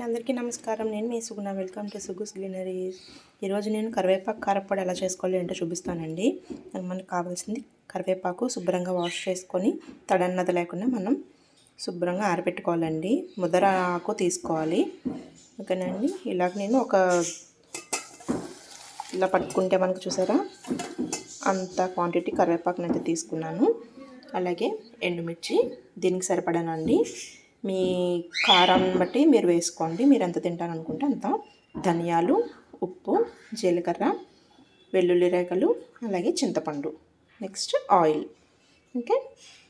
అండి అందరికీ నమస్కారం. నేను మీ Suguna. Welcome to Sugus greeneries ఈరోజు నేను కరివేపాకు కారపొడి ఎలా చేసుకోవాలి ఏంటో చూపిస్తానండి. దానికి మనకు కావాల్సింది కరివేపాకు శుభ్రంగా వాష్ చేసుకొని తడన్నది లేకుండా మనం శుభ్రంగా ఆరబెట్టుకోవాలండి. ముదర ఆకు తీసుకోవాలి. ఓకేనండి? ఇలాగ నేను ఒక ఇలా పట్టుకుంటే మనకు చూసారా? అంత క్వాంటిటీ కరివేపాకునైతే తీసుకున్నాను. అలాగే ఎండుమిర్చి దీనికి సరిపడానండి. మీ కారాన్ని బట్టి మీరు వేసుకోండి. మీరు ఎంత తింటారనుకుంటే అంత. ధనియాలు ఉప్పు జీలకర్ర వెల్లుల్లి రేఖలు అలాగే చింతపండు. Next oil. ఓకే?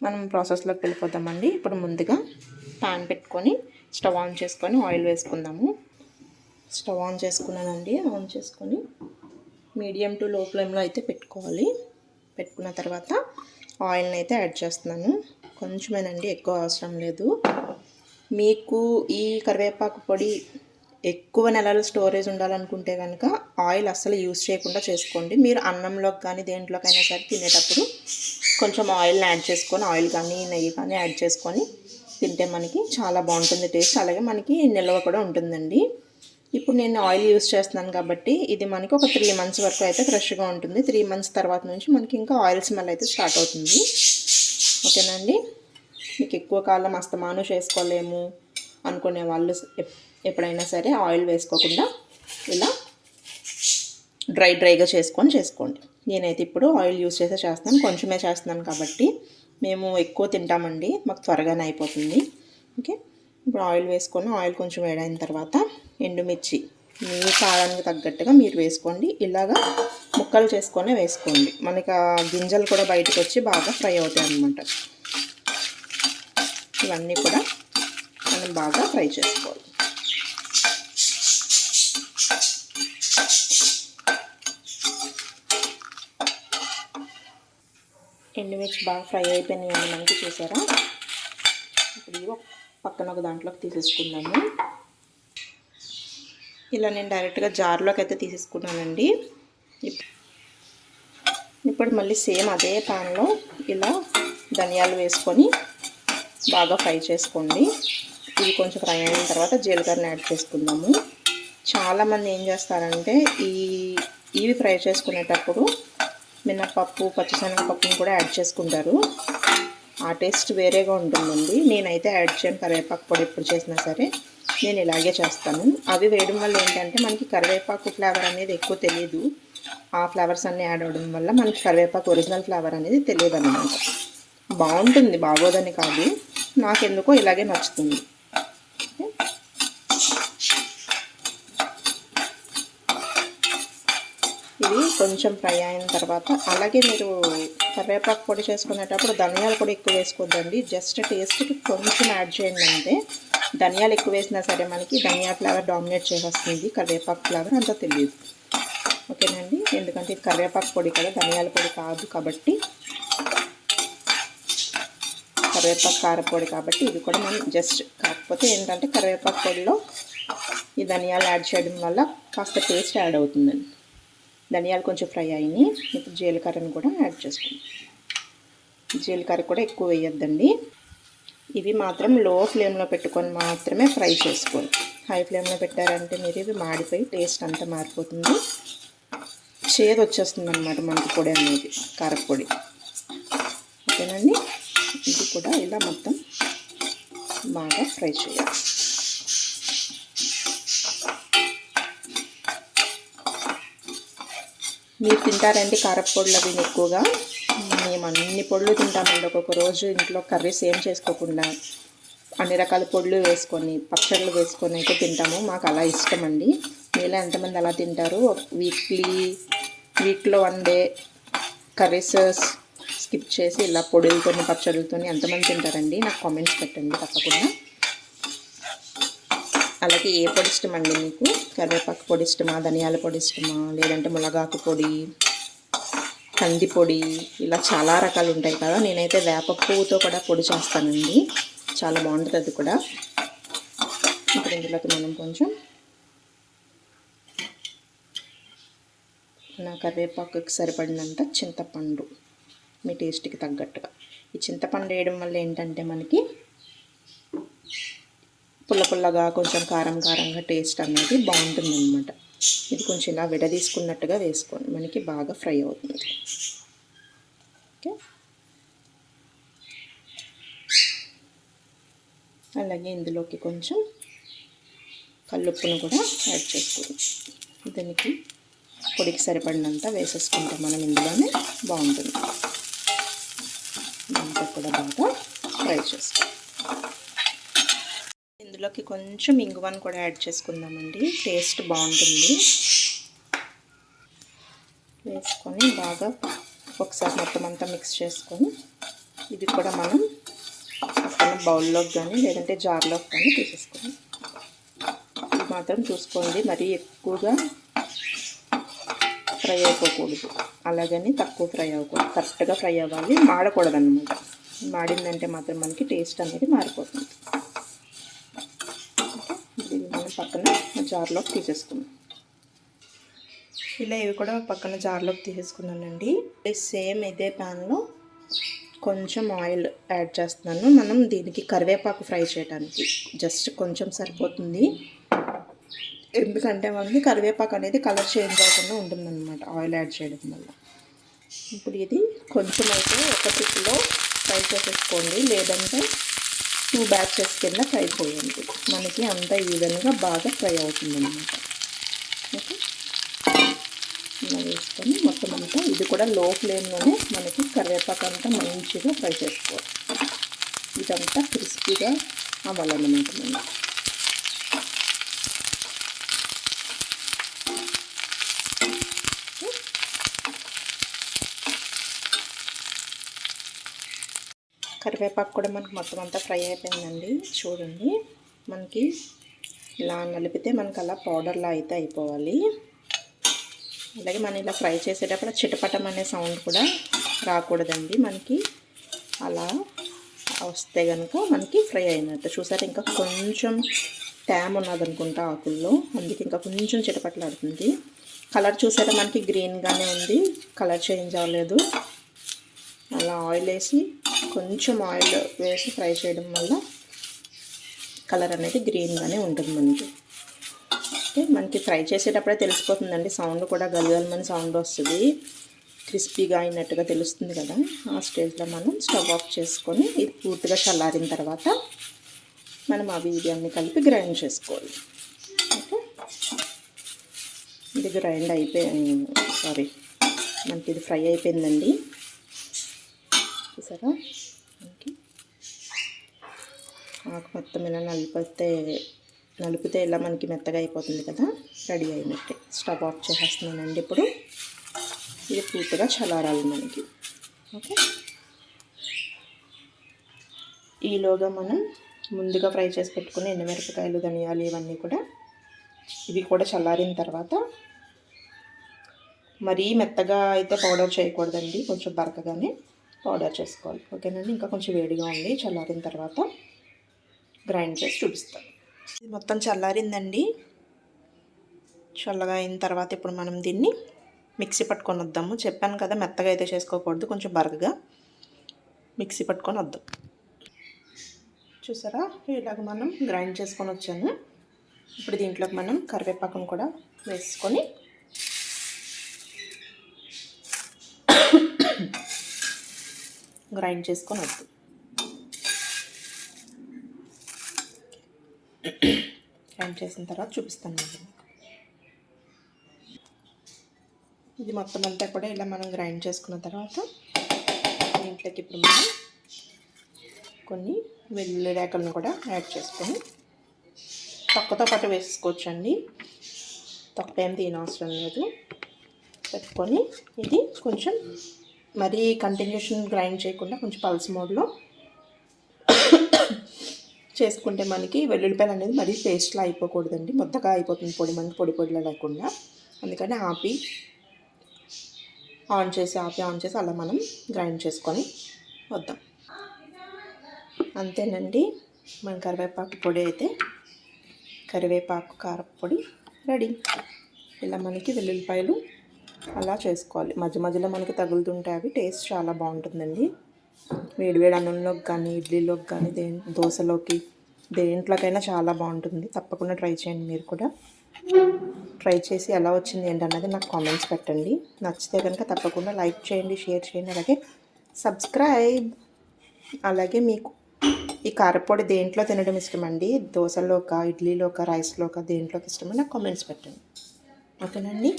మనం ప్రాసెస్లోకి వెళ్ళిపోతామండి ఇప్పుడు ముందుగా ప్యాన్ పెట్టుకొని స్టవ్ ఆన్ చేసుకొని ఆయిల్ వేసుకుందాము. స్టవ్ ఆన్ చేసుకున్నానండి. ఆన్ చేసుకొని మీడియం టు లో ఫ్లేమ్లో అయితే పెట్టుకోవాలి. పెట్టుకున్న తర్వాత ఆయిల్ని అయితే యాడ్ చేస్తున్నాను. కొంచెమేనండి ఎక్కువ అవసరం లేదు. మీకు ఈ కరివేపాకు పొడి ఎక్కువ నెలలు స్టోరేజ్ ఉండాలనుకుంటే కనుక ఆయిల్ అస్సలు యూజ్ చేయకుండా చేసుకోండి. మీరు అన్నంలోకి కానీ దేంట్లోకైనా సరే తినేటప్పుడు కొంచెం ఆయిల్ని యాడ్ చేసుకొని ఆయిల్ కానీ నెయ్యి కానీ యాడ్ చేసుకొని తింటే మనకి చాలా బాగుంటుంది టేస్ట్. అలాగే మనకి నిల్వ కూడా ఉంటుందండి. ఇప్పుడు నేను ఆయిల్ యూస్ చేస్తున్నాను కాబట్టి ఇది మనకి ఒక త్రీ మంత్స్ వరకు అయితే ఫ్రెష్గా ఉంటుంది. త్రీ మంత్స్ తర్వాత నుంచి మనకి ఇంకా ఆయిల్ స్మెల్ అయితే స్టార్ట్ అవుతుంది. ఓకేనండి మీకు ఎక్కువ కాలం అస్తమాను చేసుకోలేము అనుకునే వాళ్ళు ఎప్పుడైనా సరే ఆయిల్ వేసుకోకుండా ఇలా డ్రై డ్రైగా చేసుకొని చేసుకోండి. నేనైతే ఇప్పుడు ఆయిల్ యూస్ చేసే చేస్తాను కొంచెమే చేస్తున్నాను కాబట్టి మేము ఎక్కువ తింటామండి మాకు త్వరగానే అయిపోతుంది. ఓకే? ఇప్పుడు ఆయిల్ వేసుకొని ఆయిల్ కొంచెం వేడైన తర్వాత ఎండుమిర్చి మీ కారానికి తగ్గట్టుగా మీరు వేసుకోండి. ఇలాగా ముక్కలు చేసుకొని వేసుకోండి. మనకి ఆ గింజలు కూడా బయటకు వచ్చి బాగా ఫ్రై అవుతాయి అన్నమాట ఇవన్నీ కూడా మనం బాగా ఫ్రై చేసుకోవాలి. ఎండుమిర్చి బాగా ఫ్రై అయిపోయినాయి అండి మనకి చూసారా? ఇప్పుడు ఇవి పక్కన ఒక దాంట్లోకి తీసేసుకుందాము. ఇలా నేను డైరెక్ట్గా జార్లోకి అయితే తీసేసుకున్నానండి. ఇప్పుడు మళ్ళీ సేమ్ అదే ప్యాన్లో ఇలా ధనియాలు వేసుకొని బాగా ఫ్రై చేసుకోండి. ఇది కొంచెం ఫ్రై అయిన తర్వాత జీలకర్రని యాడ్ చేసుకుందాము. చాలామంది ఏం చేస్తారంటే ఈ ఇవి ఫ్రై చేసుకునేటప్పుడు మినప్పప్పు పచ్చిశనగపప్పుని కూడా యాడ్ చేసుకుంటారు. ఆ టేస్ట్ వేరేగా ఉంటుందండి. నేనైతే యాడ్ చేయను కరివేపాకు పొడి ఎప్పుడు చేసినా సరే. నేను ఇలాగే చేస్తాను. అవి వేయడం వల్ల ఏంటంటే మనకి కరివేపాకు ఫ్లేవర్ అనేది ఎక్కువ తెలియదు ఆ ఫ్లేవర్స్ అన్నీ యాడ్ అవ్వడం వల్ల మనకి కరివేపాకు ఒరిజినల్ ఫ్లేవర్ అనేది తెలియదు అనమాట బాగుంటుంది బాగోదని కాదు. నాకెందుకో ఇలాగే నచ్చుతుంది. ఇది కొంచెం ఫ్రై అయిన తర్వాత అలాగే మీరు కరివేపాకు పొడి చేసుకునేటప్పుడు ధనియాలు కూడా ఎక్కువ వేసుకోవద్దండి. జస్ట్ టేస్ట్కి కొంచెం యాడ్ చేయండి అంటే ధనియాలు ఎక్కువ వేసినా సరే మనకి ధనియా ఫ్లేవర్ డామినేట్ చేసేస్తుంది. కరివేపాకు ఫ్లేవర్ అంతా తెలియదు. ఓకేనండి ఎందుకంటే ఇది కరివేపాకు పొడి కదా ధనియాల పొడి కాదు కాబట్టి. కరివేపాకు కారపొడి కాబట్టి ఇది కూడా మనం జస్ట్ కాకపోతే ఏంటంటే కరివేపాకు పొడిలో ఈ ధనియాలు యాడ్ చేయడం వల్ల కాస్త టేస్ట్ యాడ్ అవుతుందండి ధనియాలు కొంచెం ఫ్రై అయినాయి. ఇప్పుడు జీలకర్రను కూడా యాడ్ చేసుకుందాం. జీలకర్ర కూడా ఎక్కువ వేయొద్దండి. ఇవి మాత్రం లో ఫ్లేమ్లో పెట్టుకొని మాత్రమే ఫ్రై చేసుకోండి హై ఫ్లేమ్లో పెట్టారంటే మీరు ఇవి మాడిపోయి టేస్ట్ అంతా మారిపోతుంది. చేదు వచ్చేస్తుంది అనమాట మనకి పొడి అనేది కారపొడి. ఓకేనండి ఇది కూడా ఇలా మొత్తం బాగా ఫ్రై చేయాలి. మీరు తింటారండి కారపొడులు అవి ఎక్కువగా. మేము అన్ని పొడులు తింటామండి. ఒక్కొక్క రోజు ఇంట్లో కర్రీస్ ఏం చేసుకోకుండా అన్ని రకాల పొడులు వేసుకొని పచ్చళ్ళు వేసుకొని అయితే తింటాము. మాకు అలా ఇష్టం అండి. మీలో ఎంతమంది అలా తింటారు? వీక్లీ వీక్లో వన్ డే కర్రీస్ స్కిప్ చేసి ఇలా పొడులతో పచ్చడితో ఎంతమంది తింటారండి? నాకు కామెంట్స్ పెట్టండి తప్పకుండా. అలాగే ఏ పొడి ఇష్టం అండి మీకు? కరివేపాకు పొడి ఇష్టమా? ధనియాల పొడి ఇష్టమా? లేదంటే మునగాకు పొడి కంది పొడి ఇలా చాలా రకాలు ఉంటాయి కదా. నేనైతే వేప పువ్వుతో కూడా పొడి చేస్తానండి. చాలా బాగుంటుంది అది కూడా. ఇప్పుడు ఇందులోకి మనం కొంచెం. నా కరివేపాకుకి సరిపడినంత చింతపండు. మీ టేస్ట్కి తగ్గట్టుగా. ఈ చింతపండు వేయడం వల్ల ఏంటంటే మనకి పుల్ల పుల్లగా కొంచెం కారం కారంగా టేస్ట్ అనేది బాగుంటుంది అనమాట ఇది కొంచెం ఇలా విడదీసుకున్నట్టుగా వేసుకోండి. మనకి బాగా ఫ్రై అవుతుంది. ఓకే? అలాగే ఇందులోకి కొంచెం కల్లుప్పును కూడా యాడ్ చేసుకోండి. దీనికి పొడికి సరిపడినంత వేసేసుకుంటాం మనం ఇందులోనే బాగుంటుంది. కూడా బాగా ఫ్రై చేసుకోండి ఇందులోకి కొంచెం ఇంగువను కూడా యాడ్ చేసుకుందామండి. టేస్ట్ బాగుంటుంది. వేసుకొని బాగా ఒకసారి మొత్తం అంతా మిక్స్ చేసుకొని ఇది కూడా మనం పక్కన బౌల్లోకి కానీ లేదంటే జార్లోకి కానీ తీసేసుకోండి ఇది మాత్రం చూసుకోండి మరీ ఎక్కువగా ఫ్రై అయిపోకూడదు. అలాగని తక్కువ ఫ్రై అవ్వకూడదు. కరెక్ట్గా ఫ్రై అవ్వాలి. మాడకూడదు అన్నమాట మాడిందంటే మాత్రం మనకి టేస్ట్ అనేది మారిపోతుంది. ఇది మనం పక్కన జార్లోకి తీసేసుకున్నాం ఇలా ఇవి కూడా పక్కన జార్లోకి తీసేసుకున్నానండి సేమ్ ఇదే ప్యాన్లో కొంచెం ఆయిల్ యాడ్ చేస్తున్నాను. మనం దీనికి కరివేపాకు ఫ్రై చేయడానికి జస్ట్ కొంచెం సరిపోతుంది. ఎందుకంటే మనకి కరివేపాకు అనేది కలర్ చేంజ్ అవ్వకుండా ఉంటుందన్నమాట ఆయిల్ యాడ్ చేయడం వల్ల. ఇప్పుడు ఇది కొంచెం అయితే ఒక ట్రిప్లో ఫ్రై చేసేసుకోండి. లేదంటే టూ బ్యాచెస్ కింద ఫ్రై పోయండి మనకి అంత ఈవెన్గా బాగా ఫ్రై అవుతుంది అనమాట ఓకే? ఇలా వేసుకొని మొత్తం అంతా ఇది కూడా లో ఫ్లేమ్లోనే మనకి కరివేపాకు అంతా మంచిగా ఫ్రై చేసుకోవాలి. ఇదంతా క్రిస్పీగా అవ్వాలన్నమాట మనం కరివేపాకు కూడా మనకు మొత్తం అంతా ఫ్రై అయిపోయిందండి. చూడండి. మనకి ఇలా నలిపితే మనకు అలా పౌడర్లా అయితే అయిపోవాలి. అలాగే మనం ఇలా ఫ్రై చేసేటప్పుడు చిటపటం అనే సౌండ్ కూడా రాకూడదండి. మనకి అలా వస్తే కనుక మనకి ఫ్రై అయినట్టు. చూసారు? ఇంకా కొంచెం ట్యామ్ ఉన్నది అనుకుంటా ఆకుల్లో. అందుకే ఇంకా కొంచెం చిటపట్లాడుతుంది కలర్ చూసారా? మనకి గ్రీన్గానే ఉంది. కలర్ చేంజ్ అవ్వలేదు. అలా ఆయిల్ వేసి కొంచెం ఆయిల్ వేసి ఫ్రై చేయడం వల్ల కలర్ అనేది గ్రీన్గానే ఉంటుంది మనకి. ఓకే మనకి ఫ్రై చేసేటప్పుడే తెలిసిపోతుందండి సౌండ్ కూడా గలగలమని సౌండ్ వస్తుంది. క్రిస్పీగా అయినట్టుగా తెలుస్తుంది కదా. ఆ స్టేజ్లో మనం స్టవ్ ఆఫ్ చేసుకొని ఇది పూర్తిగా చల్లారిన తర్వాత మనం అవి ఇవి అన్నీ కలిపి గ్రైండ్ చేసుకోవాలి. ఓకే ఇది గ్రైండ్ అయిపోయి సారీ మనకి ఇది ఫ్రై అయిపోయిందండి. చూసారా? మనకి ఆకు మొత్తం ఇలా నలిపితే నలిపితే ఇలా మనకి మెత్తగా అయిపోతుంది కదా? రెడీ అయినట్టే. స్టవ్ ఆఫ్ చేసేస్తున్నానండి ఇప్పుడు. ఇది పూర్తిగా చల్లారాలి మనకి. ఓకే. ఈలోగా మనం ముందుగా ఫ్రై చేసి పెట్టుకుని ఎండుమిరపకాయలు ధనియాలు ఇవన్నీ కూడా ఇవి కూడా చల్లారిన తర్వాత మరీ మెత్తగా అయితే పౌడర్ చేయకూడదండి. కొంచెం బరకగానే. పౌడర్ చేసుకోవాలి. ఓకేనండి? ఇంకా కొంచెం వేడిగా ఉంది. చల్లారిన తర్వాత గ్రైండ్ చేసి చూపిస్తాను. ఇది మొత్తం చల్లారిందండి. చల్లగా అయిన తర్వాత ఇప్పుడు మనం దీన్ని మిక్సీ పట్టుకొని వద్దాము. చెప్పాను కదా మెత్తగా అయితే చేసుకోకూడదు. కొంచెం బరగగా మిక్సీ పట్టుకొని వద్దాం. చూసారా? ఇలాగ మనం గ్రైండ్ చేసుకొని వచ్చాను. ఇప్పుడు దీంట్లోకి మనం కరివేపాకును కూడా వేసుకొని గ్రైండ్ చేసుకొని వద్దు. గ్రైండ్ చేసిన తర్వాత చూపిస్తాను మీకు. ఇది మొత్తం అంతా కూడా ఇలా మనం గ్రైండ్ చేసుకున్న తర్వాత దీంట్లోకి ఇప్పుడు మనం కొన్ని వెల్లుల్లి రేకలను కూడా యాడ్ చేసుకొని తొక్కతో పాటు వేసుకోవచ్చండి. తొక్క ఏం తినవసరం లేదు. పెట్టుకొని ఇది కొంచెం మరీ కంటిన్యూషన్ గ్రైండ్ చేయకుండా కొంచెం పల్స్ మోడ్లో చేసుకుంటే మనకి వెల్లుల్లిపాయలు అనేది మరీ పేస్ట్లా అయిపోకూడదండి. మొత్తగా అయిపోతుంది పొడి మనకి పొడి పొడిలా లేకుండా. అందుకని ఆపి ఆన్ చేసి ఆపి ఆన్ చేసి అలా మనం గ్రైండ్ చేసుకొని వద్దాం. అంతేనండి. మన కరివేపాకు పొడి అయితే కరివేపాకు కారపొడి రెడీ. ఇలా మనకి వెల్లుల్లిపాయలు అలా చేసుకోవాలి. మధ్య మధ్యలో మనకి తగులుతుంటే అవి. టేస్ట్ చాలా బాగుంటుందండి. వేడివేడి అన్నంలోకి కానీ ఇడ్లీలోకి కానీ దే దోశలోకి దేంట్లోకైనా చాలా బాగుంటుంది. తప్పకుండా ట్రై చేయండి మీరు కూడా. ట్రై చేసి ఎలా వచ్చింది ఏంటన్నది నాకు కామెంట్స్ పెట్టండి. నచ్చితే కనుక తప్పకుండా లైక్ చేయండి షేర్ చేయండి అలాగే సబ్స్క్రైబ్. అలాగే మీకు ఈ కారపొడి దేంట్లో తినడం ఇష్టమండి? దోశలోక ఇడ్లీలోక రైస్లోక దేంట్లోకి ఇష్టమని నాకు కామెంట్స్ పెట్టండి. ఓకేనండి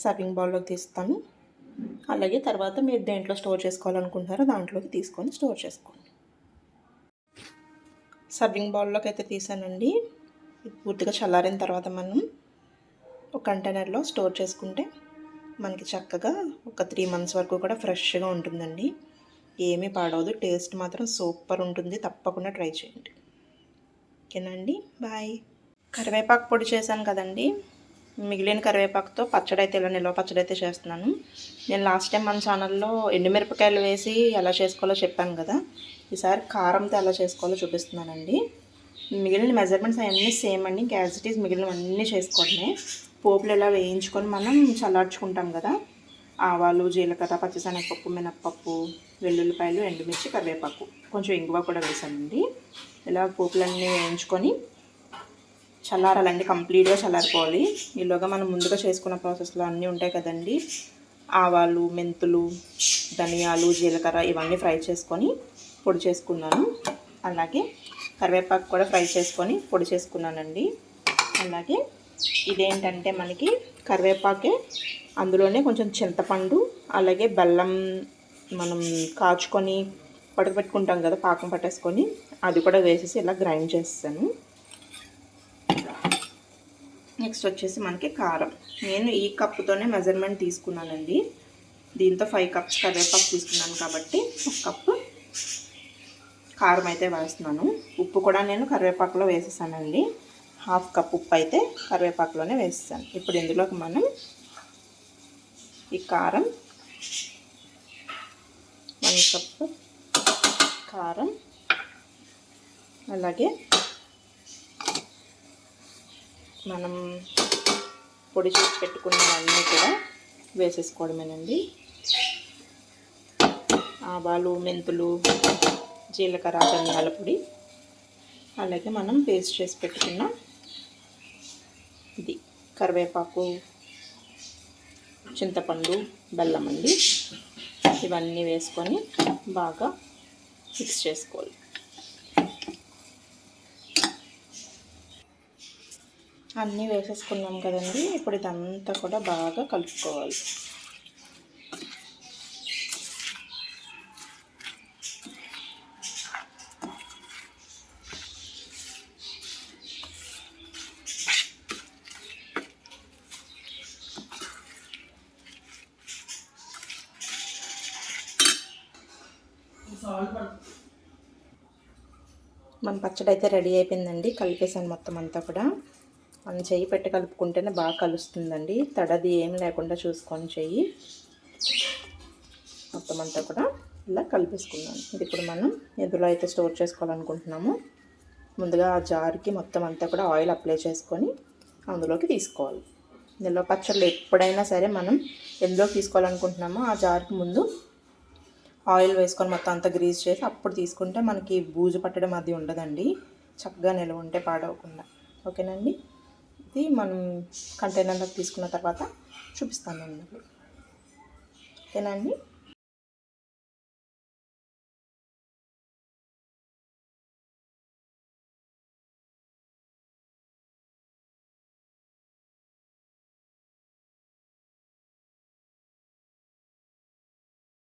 సర్వింగ్ బౌల్లోకి తీస్తాను. అలాగే తర్వాత మీరు దేంట్లో స్టోర్ చేసుకోవాలనుకుంటున్నారో దాంట్లోకి తీసుకొని స్టోర్ చేసుకోండి. సర్వింగ్ బౌల్లోకి అయితే తీసానండి. పూర్తిగా చల్లారిన తర్వాత మనం ఒక కంటైనర్లో స్టోర్ చేసుకుంటే మనకి చక్కగా ఒక త్రీ మంత్స్ వరకు కూడా ఫ్రెష్గా ఉంటుందండి. ఏమీ పాడవదు. టేస్ట్ మాత్రం సూపర్ ఉంటుంది. తప్పకుండా ట్రై చేయండి. ఓకేనా అండి? బాయ్. కరివేపాకు పొడి చేశాను కదండి. మిగిలిన కరివేపాకుతో పచ్చడి అయితే ఇలా నిల్వ పచ్చడి అయితే చేస్తున్నాను. నేను లాస్ట్ టైం మన ఛానల్లో ఎండుమిరపకాయలు వేసి ఎలా చేసుకోవాలో చెప్పాను కదా. ఈసారి కారంతో ఎలా చేసుకోవాలో చూపిస్తున్నానండి. మిగిలిన మెజర్మెంట్స్ అవన్నీ సేమ్ అండి. గ్యాస్ యాజ్ ఇట్ ఈస్ మిగిలినవన్నీ చేసుకోవడమే. పోపులు ఇలా వేయించుకొని మనం చల్లార్చుకుంటాం కదా. ఆవాలు జీలకర్ర పచ్చిశనగపప్పు మినప్పప్పు వెల్లుల్లిపాయలు ఎండుమిర్చి కరివేపాకు. కొంచెం ఇంగువ కూడా వేసానండి. ఇలా పోపులన్నీ వేయించుకొని చల్లారాలండి కంప్లీట్గా చల్లారిపోవాలి. ఈలోగా మనం ముందుగా చేసుకున్న ప్రాసెస్లో అన్నీ ఉంటాయి కదండి. ఆవాలు మెంతులు ధనియాలు జీలకర్ర ఇవన్నీ ఫ్రై చేసుకొని పొడి చేసుకున్నాను. అలాగే కరివేపాకు కూడా ఫ్రై చేసుకొని పొడి చేసుకున్నానండి. అలాగే ఇదేంటంటే మనకి కరివేపాకే అందులోనే కొంచెం చింతపండు అలాగే బెల్లం మనం కాచుకొని పడకపెట్టుకుంటాం కదా పాకం పట్టేసుకొని అది కూడా వేసేసి ఇలా గ్రైండ్ చేస్తాను. నెక్స్ట్ వచ్చేసి మనకి కారం. నేను ఈ కప్పుతోనే మెజర్మెంట్ తీసుకున్నానండి. దీంతో ఫైవ్ కప్స్ కరివేపాకు తీసుకున్నాను కాబట్టి ఒక కప్పు కారం అయితే వేస్తున్నాను. ఉప్పు కూడా నేను కరివేపాకులో వేసేసానండి. హాఫ్ కప్ ఉప్పు అయితే కరివేపాకులోనే వేసేసాను. ఇప్పుడు ఇందులోకి మనం ఈ కారం వన్ కప్పు కారం అలాగే మనం పొడి చేసి పెట్టుకున్నవన్నీ కూడా వేసేసుకోవడమేనండి. ఆవాలు మెంతులు జీలకర్ర ధనియాల పొడి. అలాగే మనం పేస్ట్ చేసి పెట్టుకున్న ఇది కరివేపాకు చింతపండు బెల్లం అండి. ఇవన్నీ వేసుకొని బాగా మిక్స్ చేసుకోవాలి. అన్నీ వేసేసుకున్నాం కదండి. ఇప్పుడు ఇదంతా కూడా బాగా కలుపుకోవాలి. మన పచ్చడి అయితే రెడీ అయిపోయిందండి. కలిపేసాను మొత్తం అంతా కూడా. మనం చెయ్యి పెట్టి కలుపుకుంటేనే బాగా కలుస్తుందండి. తడది ఏం లేకుండా చూసుకొని చెయ్యి మొత్తం అంతా కూడా ఇలా కలిపేసుకున్నాను ఇది ఇప్పుడు మనం ఎదులో అయితే స్టోర్ చేసుకోవాలనుకుంటున్నాము ముందుగా ఆ జార్కి మొత్తం అంతా కూడా ఆయిల్ అప్లై చేసుకొని అందులోకి తీసుకోవాలి. ఇందులో పచ్చళ్ళు ఎప్పుడైనా సరే మనం ఎందులో తీసుకోవాలనుకుంటున్నామో ఆ జార్కి ముందు ఆయిల్ వేసుకొని మొత్తం అంతా గ్రీజ్ చేసి అప్పుడు తీసుకుంటే మనకి బూజు పట్టడం అది ఉండదండి. చక్కగా నిల్వ ఉంటే పాడవకుండా ఓకేనండి ఇది మనం కంటైనర్లోకి తీసుకున్న తర్వాత చూపిస్తాను నేను ఓకేనా అండి?